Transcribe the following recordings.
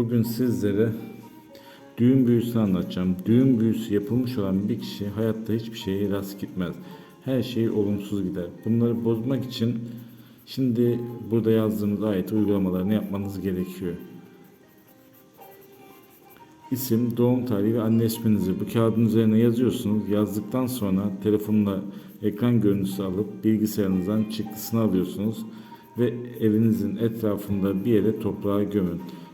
Bugün sizlere düğün büyüsü anlatacağım. Düğün büyüsü yapılmış olan bir kişi hayatta hiçbir şeye rast gitmez. Her şey olumsuz gider. Bunları bozmak için şimdi burada yazdığımız ayet uygulamalarını yapmanız gerekiyor. İsim, doğum tarihi ve anne isminizi bu kağıdın üzerine yazıyorsunuz. Yazdıktan sonra telefonla ekran görüntüsü alıp bilgisayarınızdan çıktısını alıyorsunuz ve evinizin etrafında bir yere toprağa gömün.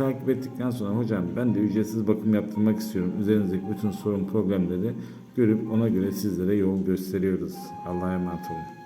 Takip ettikten sonra hocam ben de ücretsiz bakım yaptırmak istiyorum. Üzerinizdeki bütün sorun problemleri görüp ona göre sizlere yol gösteriyoruz. Allah'a emanet olun.